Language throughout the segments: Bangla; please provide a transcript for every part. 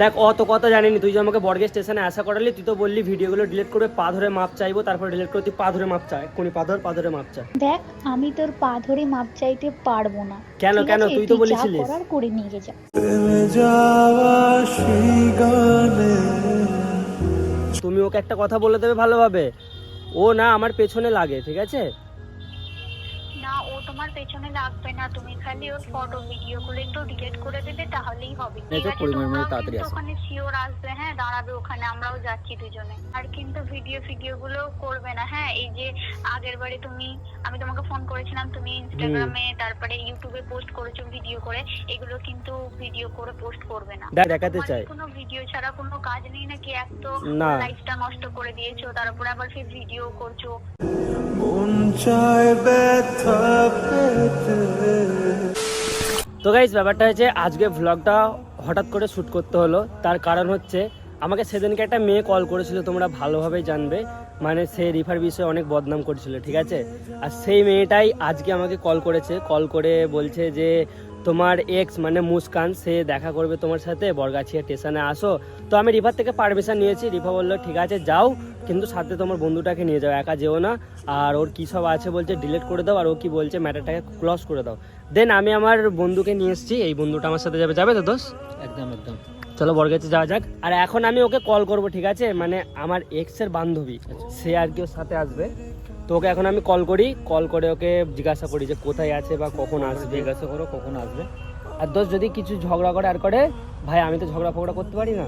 দেখ অত কথা জানিনি। তুই যে আমাকে বর্গের স্টেশনে আশা করালি তুই তো বললি ভিডিওগুলো ডিলিট করবে পা ধরে মাপ চাইব তারপর ডিলিট করে তুই পা ধরে মাপ চা এক্ষুনি পা ধর পা ধরে মাপ চা দেখ আমি তোর পা ধরে মাপ চাইতে পারব না। কেন, কেন? তুই তো যা বলেছিলিস। করার করে নিয়ে যা। তুমি ওকে একটা কথা বলে দেবে ভালোভাবে। ও না আমার পেছনে লাগে ঠিক আছে? পেছনে লাগবে না তুমি খালি ওর ফটো ভিডিও গুলো একটু ডিলিট করে দেবে তাহলেই হবে। এই তো ঠিক আছে কুড়ি মিনিট তাড়াতাড়ি কিন্তু আসো। ওখানে শিওর আসবে হ্যাঁ দাঁড়াবে ওখানে আমরাও যাচ্ছি দুজনে। আর কিন্তু ভিডিও ফিডিও গুলো করবে না হ্যাঁ এই যে আগের বারে তুমি আমি তোমাকে ফোন করেছিলাম তুমি ইনস্টাগ্রামে তারপরে ইউটিউবে পোস্ট করেছ ভিডিও করে এগুলো কিন্তু ভিডিও করে পোস্ট করবে না। দেখ দেখাতে চাই। কোনো ভিডিও ছাড়া কোনো কাজ নেই নাকি? এক তো লাইফটা নষ্ট করে দিয়েছ তারপরে আবার ফির ভিডিও করছ। মন চায় ব্যথা তো গাইজ ব্যাপারটা হচ্ছে আজকে ভ্লগটা হঠাৎ করে শ্যুট করতে হলো। তার কারণ হচ্ছে, আমাকে সেদিনকে একটা মেয়ে কল করেছিল, তোমরা ভালোভাবেই জানবে। মানে সে রিফার বিষয়ে অনেক বদনাম করেছিল, ঠিক আছে? আর সেই মেয়েটাই আজকে আমাকে কল করেছে। কল করে বলছে যে তোমার এক্স মানে মুস্কান সে দেখা করবে তোমার সাথে বরগাছিয়া স্টেশনে আসো। তো আমি রিফার থেকে পারমিশন নিয়েছি। রিফা বলল ঠিক আছে যাও কিন্তু সাথে তোমার বন্ধুটাকে নিয়ে যাও একা যেও না। আর ওর কী সব আছে বলছে ডিলিট করে দাও আর ও কী বলছে ম্যাটারটাকে ক্লস করে দাও। দেন আমি আমার বন্ধুকে নিয়ে এসেছি। এই বন্ধুটা আমার সাথে যাবে যাবে তো দোষ? একদম একদম। চলো বরগাছে যাওয়া যাক। আর এখন আমি ওকে কল করব ঠিক আছে? মানে আমার এক্সের বান্ধবী সে আর কি ওর সাথে আসবে। তো ওকে এখন আমি কল করি কল করে ওকে জিজ্ঞাসা করি যে কোথায় আছে বা কখন আসবে। জিজ্ঞাসা করো কখন আসবে। আর দোষ যদি কিছু ঝগড়া করে আর করে ভাই আমি তো ঝগড়া ফগড়া করতে পারি না।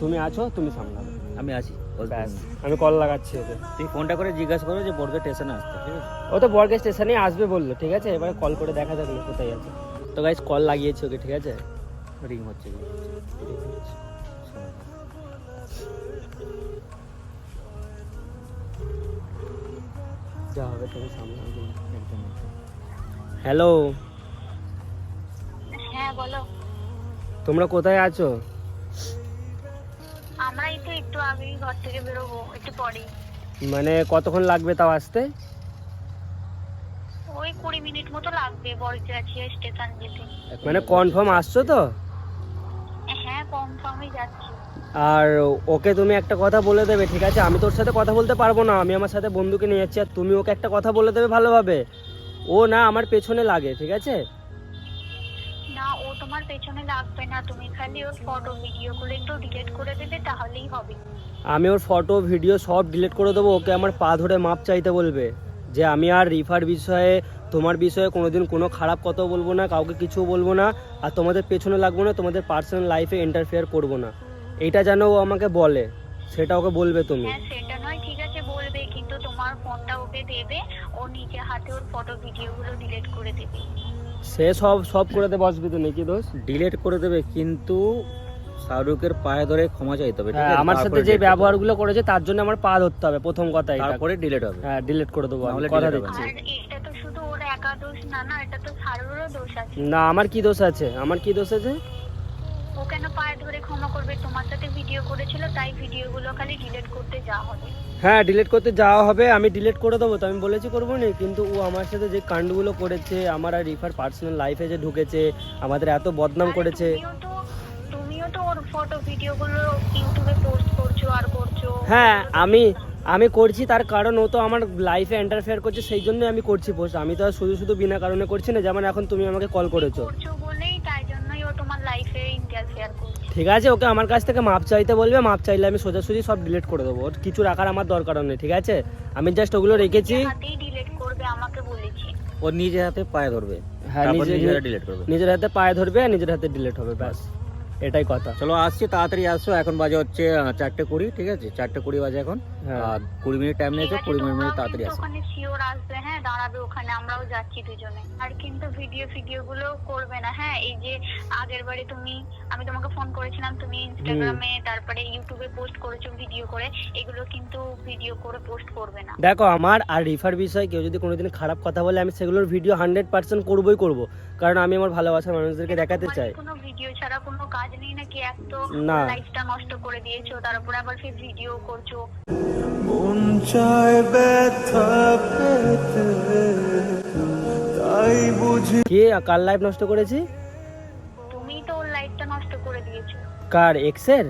তুমি আছো তুমি সামলাবে আমি আসি ব্যাস আমি কল লাগাচ্ছি ওকে। তুই ফোনটা করে জিজ্ঞাসা করো যে বর্গের স্টেশনে আসতে ঠিক আছে? ও তো বরগে স্টেশনে আসবে বলল ঠিক আছে? এবারে কল করে দেখা যাবে কোথায় আছে। তো গাইজ কল লাগিয়েছি ওকে ঠিক আছে? রিং হচ্ছে। যা হবে তুমি সামলাবে একদম হ্যালো হ্যাঁ বলো। তোমরা কোথায় আছো? আমরাই তো একটু আগেই ঘর থেকে বেরোবো একটু পরেই। মানে কতক্ষণ লাগবে তাও আসতে? ওই কুড়ি মিনিট মতো লাগবে বরগাছিয়া স্টেশন যেতে। মানে কনফার্ম আসছো তো? হ্যাঁ কনফার্মই যাচ্ছি। আর ওকে তুমি একটা কথা বলে দেবে ঠিক আছে? আমি তোর সাথে কথা বলতে পারব না। আমি আমার সাথে বন্ধুকে নিয়ে যাচ্ছি আর তুমি ওকে একটা কথা বলে দেবে ভালোভাবে। ও না আমার পেছনে লাগে ঠিক আছে? না ও তোমার পেছনে লাগবে না। তুমি খালি ওর ফটো ভিডিও একটু ডিলিট করে দেবে তাহলেই হবে। আমি ওর ফটো ভিডিও সব ডিলিট করে দেবো। ওকে আমার পা ধরে মাপ চাইতে বলবে যে আমি আর রিফার বিষয়ে তোমার বিষয়ে কোনোদিন কোনো খারাপ কথা বলব না কাউকে কিছু বলব না আর তোমাদের পেছনে লাগবো না তোমাদের পার্সোনাল লাইফে ইন্টারফেয়ার করব না। এইটা যেন ও আমাকে বলে সেটা ওকে বলবে তুমি। হ্যাঁ সেটা নয় ঠিক আছে বলবে কিন্তু তোমার ফোনটা ওকে দেবে ও নিজে হাতে ওর ফটো ভিডিও গুলো ডিলিট করে দেবে। সে সব সব করে দেবে অসুবিধা নেই কি দোষ? ডিলেট করে দেবে কিন্তু শাহরুখের পায়ে ধরে ক্ষমা চাইতে হবে ঠিক হ্যাঁ, আছে? আমার সাথে তারপরে যে delete করতে ব্যবহারগুলো করেছে তার জন্য আমার পা ধরতে হবে প্রথম কথা এটা তারপরে ডিলেট হবে। হ্যাঁ ডিলিট করে দেবো আমি, নাহলে কথা delete হবে দিচ্ছি। আর এটা তো শুধু ওর একা দোষ না না এটা তো সারুরও দোষ আছে। না আমার কি দোষ আছে? আমার কি দোষ আছে? ও কেন পায়ে ধরে ক্ষমা করবে? তোমার সাথে ভিডিও করেছিল তাই ভিডিও গুলো খালি ডিলিট করতে যাওয়া হবে। হ্যাঁ ডিলিট করতে যাওয়া হবে আমি ডিলিট করে দেবো তো আমি বলেছি করব না কিন্তু ও আমার সাথে যে কাণ্ডগুলো করেছে আমার আর রিফার পার্সোনাল লাইফে যে ঢুকেছে আমাদের এত বদনাম করেছে। তুমিও তো ওর ফটো ভিডিও গুলো ইউটিউবে পোস্ট করছ আর করছ। হ্যাঁ আমি আমি করছি তার কারণ ও তো আমার লাইফে ইন্টারফেয়ার করছে সেই জন্যই আমি করছি পোস্ট আমি তো আর শুধু শুধু বিনা কারণে করছি না যেমন এখন তুমি আমাকে কল করেছ ঠিক আছে ওকে আমার কাছ থেকে মাপ চাইতে বলবে মাপ চাইলে আমি সোজাসুজি সব ডিলিট করে দেবো। ওর কিছু রাখার আমার দরকার নেই ঠিক আছে? আমি জাস্ট ওগুলো রেখেছি। হাতেই ডিলিট আমাকে বলেছি। ও নিজের হাতে পায়ে ধরবে। হ্যাঁ নিজের ডিলিট করবে। নিজের হাতে পায়ে ধরবে আর নিজের হাতে ডিলিট হবে ব্যাস। এটাই কথা। চলো আসছি তাড়াতাড়ি আসো এখন বাজে হচ্ছে চারটে কুড়ি ঠিক আছে? চারটে কুড়ি বাজে এখন। আর কুড়ি মিনিট টাইম নিয়েছে কুড়ি মিনিট তোমরাও তাড়াতাড়ি আসো। ওখানে শিওর আসবে হ্যাঁ দাঁড়াবে ওখানে আমরাও যাচ্ছি দুজনে। আর কিন্তু ভিডিও ফিডিও গুলো করবে না হ্যাঁ এই যে আগের বারে তুমি আমি তোমাকে ফোন করেছিলাম তুমি ইনস্টাগ্রামে তারপরে ইউটিউবে পোস্ট করেছ ভিডিও করে এগুলো কিন্তু ভিডিও করে পোস্ট করবে না। দেখো আমার আর রিফার বিষয়ে কেউ যদি কোনোদিন খারাপ কথা বলে আমি সেগুলোর ভিডিও হান্ড্রেড পার্সেন্ট করবোই করব। কারণ আমি আমার ভালোবাসার মানুষদেরকে দেখাতে চাই। কোনো ভিডিও ছাড়া কোনো কাজ নেই নাকি? এক তো না। লাইফটা নষ্ট করে দিয়েছ তারপরে আবার ফির ভিডিও করছ। মন চায় ব্যথা পেতে তাই বুঝি কে কার লাইফ নষ্ট করেছি? তুমিই তো ওর লাইফটা নষ্ট করে দিয়েছ। কার এক্সের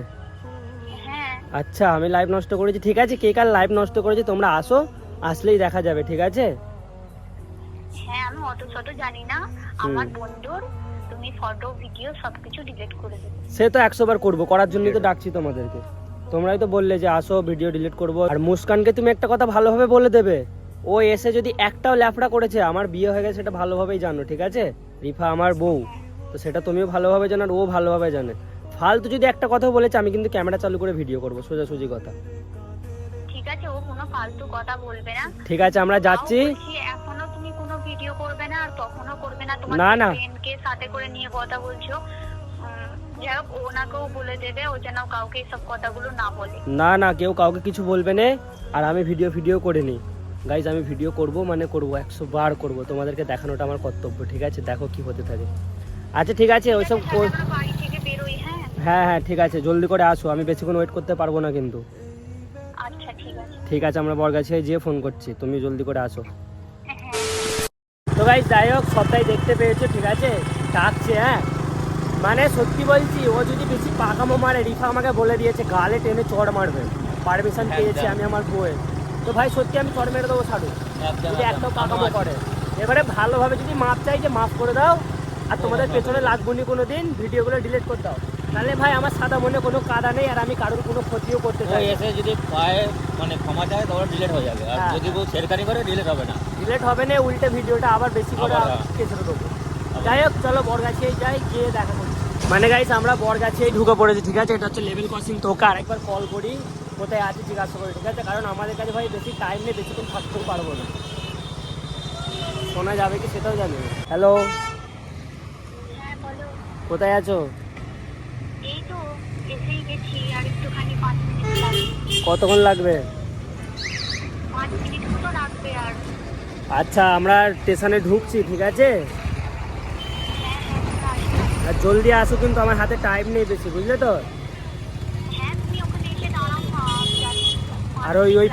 হ্যাঁ। আচ্ছা আমি লাইভ নষ্ট করেছি ঠিক আছে? কে কার লাইভ নষ্ট করেছি তোমরা আসো আসলেই দেখা যাবে ঠিক আছে? হ্যাঁ আমি অত শত জানি না। আমার বন্ধুর তুমি ফটো ভিডিও সবকিছু ডিলিট করে দেবে সে তো একশো বার করব করার জন্যই তো ডাকছি তোমাদেরকে। তোমরাই তো বললে যে আসো ভিডিও ডিলিট করব। আর মুস্কানকে তুমি একটা কথা ভালোভাবে বলে দেবে। ও এসে যদি একটাও ল্যাফড়া করেছে আমার বিয়ে হয়ে গেছে সেটা ভালোভাবেই জানো ঠিক আছে? রিফা আমার বউ তো সেটা তুমিও ভালোভাবে জানো আর ও ভালোভাবে জানে। ফালতু যদি একটা কথা বলেছে আমি কিন্তু ক্যামেরা চালু করে ভিডিও করব সোজাসুজি কথা। ঠিক আছে ও কোনো ফালতু কথা বলবে না। ঠিক আছে আমরা যাচ্ছি। এখনও তুমি কোনো ভিডিও করবে না আর তখনও করবে না। তোমার। ফ্রেন্ডকে সাথে করে নিয়ে কথা বলছো। না না না কেউ কাউকে কিছু বলবে না আর আমি ভিডিও ভিডিও করে নিই। গাইজ আমি ভিডিও করব মানে করব একশো বার করব। তোমাদেরকে দেখানোটা আমার কর্তব্য ঠিক আছে? দেখো কি হতে থাকে। আচ্ছা ঠিক আছে ওইসব হ্যাঁ? হ্যাঁ হ্যাঁ ঠিক আছে জলদি করে আসো আমি বেশিক্ষণ ওয়েট করতে পারব না কিন্তু। আচ্ছা ঠিক আছে। আমরা বরগাছিয়ায় যেয়ে ফোন করছি তুমি জলদি করে আসো। হ্যাঁ তো গাইজ যাই হোক সবটাই দেখতে পেয়েছ ঠিক আছে? ডাকছে হ্যাঁ? মানে সত্যি বলছি ও যদি বেশি পাকামো মারে রিফা আমাকে বলে দিয়েছে গালে টেনে চড় মারবে। পারমিশন পেয়েছি আমি আমার বউয়ের। তো ভাই সত্যি আমি চড় মেরে দেবো ছাড়ু যদি একটাও পাকামো করে। এবারে ভালোভাবে যদি মাপ চাই যে মাফ করে দাও আর তোমাদের পেছনে লাগবো নি কোনো দিন ভিডিওগুলো ডিলিট করে দাও। তাহলে ভাই আমার সাদা মনে কোনো কাদা নেই আর আমি কারোর কোনো ক্ষতিও করতে চাই এসে যদি পায়ে মানে ক্ষমা চায় তাহলে ডিলিট হয়ে যাবে। আর হ্যাঁ। যদি কেউ ছেড়কানি করে ডিলিট হবে না। ডিলিট হবে না উল্টে ভিডিওটা আবার বেশি করে। কেসে দেবো। যাই হোক চলো বরগাছিয়ায় যাই গিয়ে দেখা মানে গাইস আমরা বরগাছিয়ায় ঢুকে পড়েছি ঠিক আছে? এটা হচ্ছে লেভেল ক্রসিং তোকে আরেকবার কল করি কোথায় আছে জিজ্ঞাসা করি ঠিক আছে? কারণ আমাদের কাছে ভাই বেশি টাইম নেই বেশিক্ষণ থাকতেও পারব না। শোনা যাবে কি সেটাও জানি হ্যালো হ্যাঁ কোথায় আছো? কতক্ষণ লাগবে? আচ্ছা আমরা স্টেশনে ঢুকছি ঠিক আছে হ্যাঁ হ্যাঁ তোমরা আসো। আর জলদি আসো কিন্তু আমার হাতে টাইম নেই বেশি, বুঝলে তো? আর ওই ওই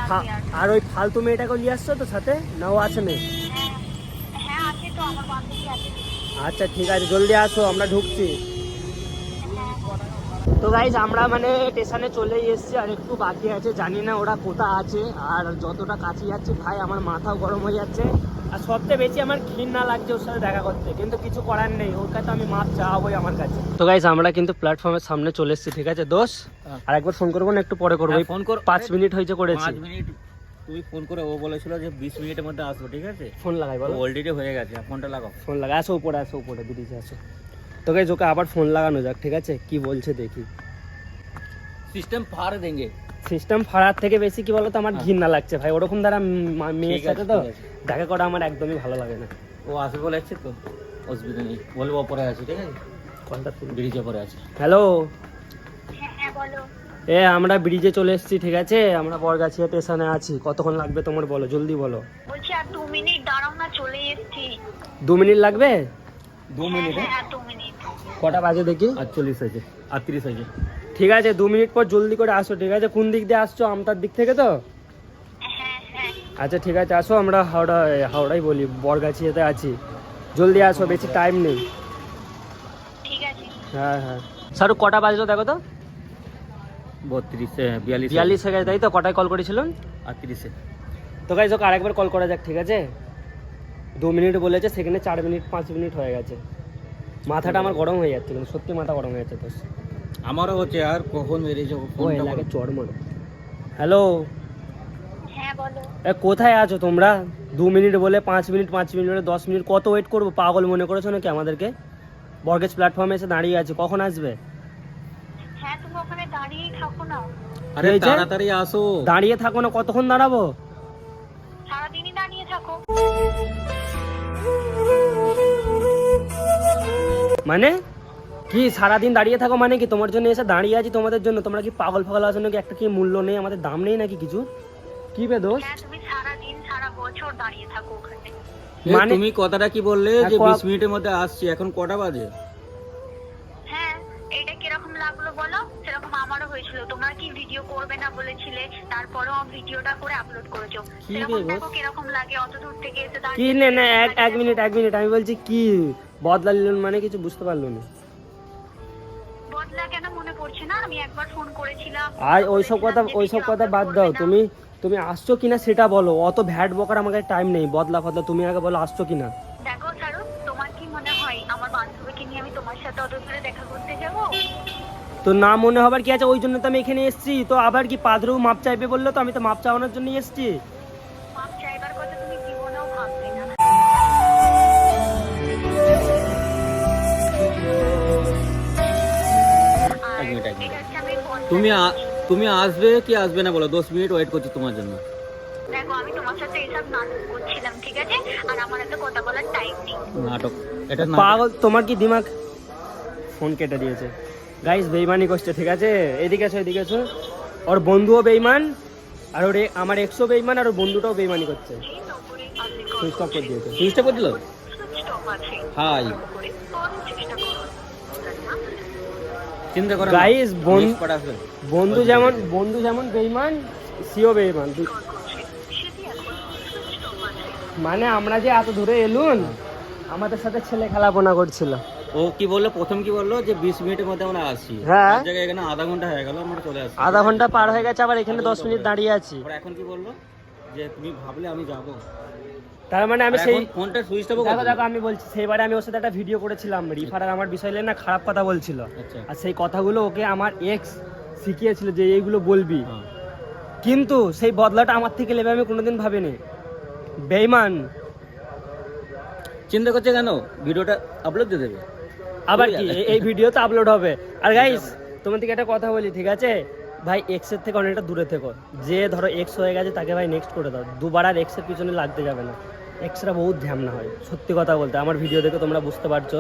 আর। ওই ফালতু মেয়েটাকে নিয়ে আসছো তো সাথে? না ও আছে নেই আচ্ছা ঠিক আছে, জলদি আসো, আমরা ঢুকছি। তো গাইজ আমরা মানে স্টেশনে চলেই এসেছি, আর একটু বাকি আছে, জানি না ওরা কোথা আছে, আর যতটা কাছে যাচ্ছে ভাই, আমার মাথাও গরম হয়ে যাচ্ছে। আর সবচেয়ে বেশি আমার ঘৃণা লাগছে ওর সাথে দেখা করতে। কিন্তু কিছু করার নেই ওর কাছে আমি মাপ চাওয়াবই আমার কাছে। তো গাইজ আমরা কিন্তু প্ল্যাটফর্মের সামনে চলে এসেছি ঠিক আছে? দোষ? হ্যাঁ। আর একবার ফোন করব না একটু পরে করব। হ্যাঁ, ফোন কর। পাঁচ মিনিট হয়েছে করেছি। পাঁচ মিনিট তুই ফোন করে ও বলেছিল যে বিশ মিনিটের মধ্যে আসব ঠিক আছে? ফোন লাগাই বলো। অলরেডি হয়ে গেছে ফোনটা লাগাও। ফোন লাগা আসো উপরে আসো উপরে ব্রিজে আসো। তো গাইজ ওকে আবার ফোন লাগানো যাক ঠিক আছে? কি বলছে দেখি। সিস্টেম ফার দেঙ্গে। সিস্টেম ফাড়ার থেকে বেশি কি বলতো আমার ঘৃণা লাগছে ভাই। ওরকম দ্বারা মেয়ের সাথে তো দেখা করা আমার একদমই ভালো লাগে না। ও আসবে বলে আছে তো? অসুবিধা নেই। বলব ওপরে আছে ঠিক আছে? কলটা ব্রিজে পরে আছে। হ্যালো হ্যাঁ হ্যাঁ বলো। এ আমরা ব্রিজে চলে এসেছি ঠিক আছে? আমরা বরগাছিয়া স্টেশনে আছি। কতক্ষণ লাগবে তোমার বলো? জলদি বলো। বলছি আর দু মিনিট দাঁড়াও না চলে এসছি। দু মিনিট লাগবে? দু হ্যাঁ মিনিট হ্যাঁ আর দু মিনিট। কটা বাজে দেখি? আটচল্লিশ আছে আটত্রিশ আছে ঠিক আছে দু মিনিট পর জলদি করে আসো ঠিক আছে? কোন দিক দিয়ে আসছো? আমতার দিক থেকে তো? আচ্ছা ঠিক আছে আসো আমরা হাওড়া হাওড়াই বলি বরগাছিয়াতে আছি। জলদি আসো বেশি টাইম নেই। হ্যাঁ হ্যাঁ। শাহরুখ কটা বাজলো দেখো তো? বত্রিশে বিয়াল্লিশ। বিয়াল্লিশ হয়ে গেছে তাই তো? কটায় কল করেছিলেন? আটত্রিশে। তো গাইজ ওকে আরেকবার কল করা যাক ঠিক আছে? দু মিনিট বলেছে সেখানে চার মিনিট পাঁচ মিনিট হয়ে গেছে। মাথাটা আমার গরম হয়ে যাচ্ছে কিন্তু সত্যি মাথা গরম হয়ে যাচ্ছে তো আমারও হচ্ছে আর কখন বেরিয়েছে ফোনটা এলাকায় চড় মারো হ্যালো। হ্যাঁ বলো। কোথায় আছো তোমরা? দু মিনিট বলে পাঁচ মিনিট পাঁচ মিনিট বলে দশ মিনিট কত ওয়েট করব? পাগল মনে করেছ নাকি আমাদেরকে? বর্গেজ প্ল্যাটফর্মে এসে দাঁড়িয়ে আছে কখন আসবে? হ্যাঁ তুমি ওখানে দাঁড়িয়েই থাকো না। আরে তাড়াতাড়ি আসো। দাঁড়িয়ে থাকো না কতক্ষণ দাঁড়াবো? সারাদিনই দাঁড়িয়ে থাকো। মানে? কি সারাদিন দাঁড়িয়ে থাকো মানে কি? তোমার জন্য এসে দাঁড়িয়ে আছি তোমাদের জন্য। তোমরা কি পাগল ফাগল আছো নাকি? একটা কি মূল্য নেই? আমাদের দাম নেই নাকি কিছু? কি বে দোষ? হ্যাঁ তুমি সারাদিন সারা বছর দাঁড়িয়ে থাকো ওখানে। এ, মানে- তুমি কথাটা কি বললে হ্যাঁ, যে ক- বিশ মিনিটের মধ্যে আসছি? এখন কটা বাজে? হ্যাঁ এইটা কীরকম লাগল বলো? সেরকম আমারও হয়েছিল। তোমরা কি ভিডিও করবে না বলেছিলে? তারপরেও ভিডিওটা করে আপলোড করেছ। কি সেরকম দেখো কীরকম লাগে অত দূর থেকে এসে কি দাঁড়িয়ে নে না এক এক মিনিট এক মিনিট। আমি বলছি কি? বদলা নিলেন মানে কিছু বুঝতে পারল না। মনে না আমি একবার ফোন করেছিলাম। আর ওইসব কথা ওইসব কথা বাদ দাও। তুমি তুমি আসছো কিনা সেটা বলো। অত ভ্যাট বকার আমাকে টাইম নেই। বদলা ফদলা তুমি আগে বলো আসছো কিনা। দেখো তোমার কি মনে হয়? আমার বান্ধবীকে নিয়ে আমি তোমার সাথে অত দূরে দেখা করতে যাব? তো না মনে হবার কি আছে? ওই জন্য তো আমি এখানে এসেছি। তো আবার কি পাদরেও মাপ চাইবে বলল তো? আমি তো মাপ চাওয়ানোর জন্যই এসেছি। তুমি আ- তুমি আসবে কি আসবে না বলো? দশ মিনিট ওয়েট করছি তোমার জন্য। দেখো আমি তোমার সাথে এসব নাটক করছিলাম ঠিক আছে? আর আমার এত কথা বলার টাইম নেই। নাটক এটা। পাগল তোমার কি দিমাগ? ফোন কেটে দিয়েছে। গাইস বেইমানি করছে ঠিক আছে? এদিকে এসো এদিকে এসো। ওর বন্ধুও বেইমান আর ওর এ- আমার এক্সও বেইমান আর ওর বন্ধুটাও বেইমানি করছে। এই নম্বরে আপনি কল সুইচ অফ করে দিয়েছে। সুইচটা করে দিল? সুইচ অফ আছে। হাই করে চিন্তা করো আসবে বন্ধু যেমন বন্ধু যেমন বেইমান সিও বেইমান। মানে আমরা যে এত দূরে এলুন আমাদের সাথে ছেলে খেলাপনা করছিল। ও কি বলল? প্রথম কি বলল? যে বিশ মিনিটের মধ্যে আমরা আসছি। হ্যাঁ। জায়গায় এখানে আধা ঘণ্টা হয়ে গেল আমরা চলে আসছি। আধা ঘণ্টা পার হয়ে গেছে আবার এখানে দশ মিনিট দাঁড়িয়ে আছি। এখন কি বলল? যে তুমি ভাবলে আমি যাব। তার মানে আমি সেই ফোনটা সুইচটা দেখো দেখো আমি বলছি সেইবারে আমি ওর সাথে একটা ভিডিও করেছিলাম রিফার আর আমার বিষয় না খারাপ কথা বলছিল। আচ্ছা। আর সেই কথাগুলো ওকে আমার এক্স শিখিয়েছিল যে এইগুলো বলবি। হ্যাঁ। কিন্তু সেই বদলাটা আমার থেকে নেবে আমি কোনোদিন ভাবিনি। বেইমান। চিন্তা করছে কেন? ভিডিওটা আপলোড দিয়ে দেবে। আবার কি? এই ভিডিও তো আপলোড হবে। আর গাইস তোমার থেকে একটা কথা বলি ঠিক আছে? ভাই এক্সের থেকে অনেকটা দূরে থেকো। যে ধরো এক্স হয়ে গেছে তাকে ভাই নেক্সট করে দাও। দুবার আর এক্সের পিছনে লাগতে যাবে না। এক্সরা বহুত ধ্যান হয় সত্যি কথা বলতে। আমার ভিডিও দেখে তোমরা বুঝতে পারছ।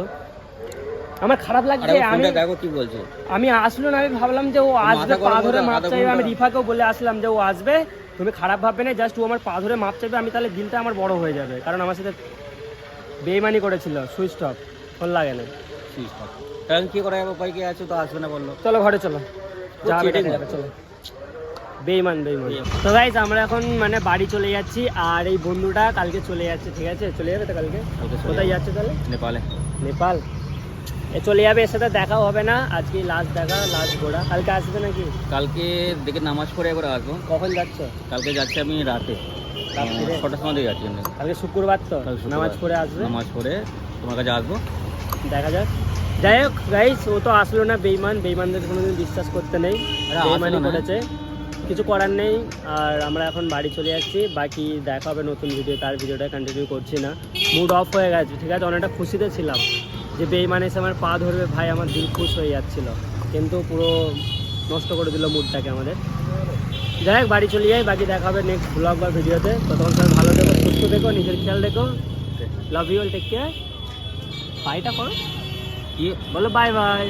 আমার খারাপ লাগছে আমি দেখো কি বলছে। আমি আসলো না আমি ভাবলাম যে ও আসবে পা ধরে মাপ চাইবে। আমি রিফাকেও বলে আসলাম যে ও আসবে। তুমি খারাপ ভাববে না জাস্ট ও আমার পা ধরে মাপ চাইবে আমি তাহলে দিলটা আমার বড় হয়ে যাবে। কারণ আমার সাথে বেইমানি করেছিল। সুইচ অফ ফোন লাগে না। সুইচটা কারণ কি করা? যাবে উপায় কি আছে? তো আসবে না বলল। চলো ঘরে চলো। যা দেখা যাবে, চলো। বেইমান বেইমান। তো গাইজ আমরা এখন মানে বাড়ি চলে যাচ্ছি আর এই বন্ধুটা কালকে চলে যাচ্ছে ঠিক আছে? চলে যাবে তো কালকে? কোথায় যাচ্ছে তাহলে? নেপালে। নেপাল। এ চলে যাবে এর সাথে দেখাও হবে না আজকে লাস্ট দেখা লাস্ট ঘোড়া কালকে আসবে নাকি? কালকে দেখে নামাজ পড়ে একবার আসব। কখন যাচ্ছ? কালকে যাচ্ছি আমি রাতে? ছটার সময় যাচ্ছি। কালকে শুক্রবার তো? নামাজ পড়ে আসবে? নামাজ পড়ে তোমার কাছে আসব। দেখা যাক। যাই হোক গাইস ও তো আসলো না বেইমান বেইমানদের কোনোদিন বিশ্বাস করতে নেই। বেইমানি করেছে। কিছু করার নেই আর আমরা এখন বাড়ি চলে যাচ্ছি। বাকি দেখা হবে নতুন ভিডিও তার ভিডিওটা কন্টিনিউ করছি না। মুড অফ হয়ে গেছে ঠিক আছে? অনেকটা খুশিতে ছিলাম যে বেইমান এসে আমার পা ধরবে ভাই আমার দিল খুশ হয়ে যাচ্ছিল। কিন্তু পুরো নষ্ট করে দিল মুডটাকে আমাদের। যাই হোক বাড়ি চলে যাই বাকি দেখা হবে নেক্সট ব্লগ বা ভিডিওতে ততক্ষণ সবাই ভালো থেকো সুস্থ থেকো নিজের খেয়াল রেখো। লাভ ইউ টেক কেয়ার বাইটা করো। কি বলো বাই বাই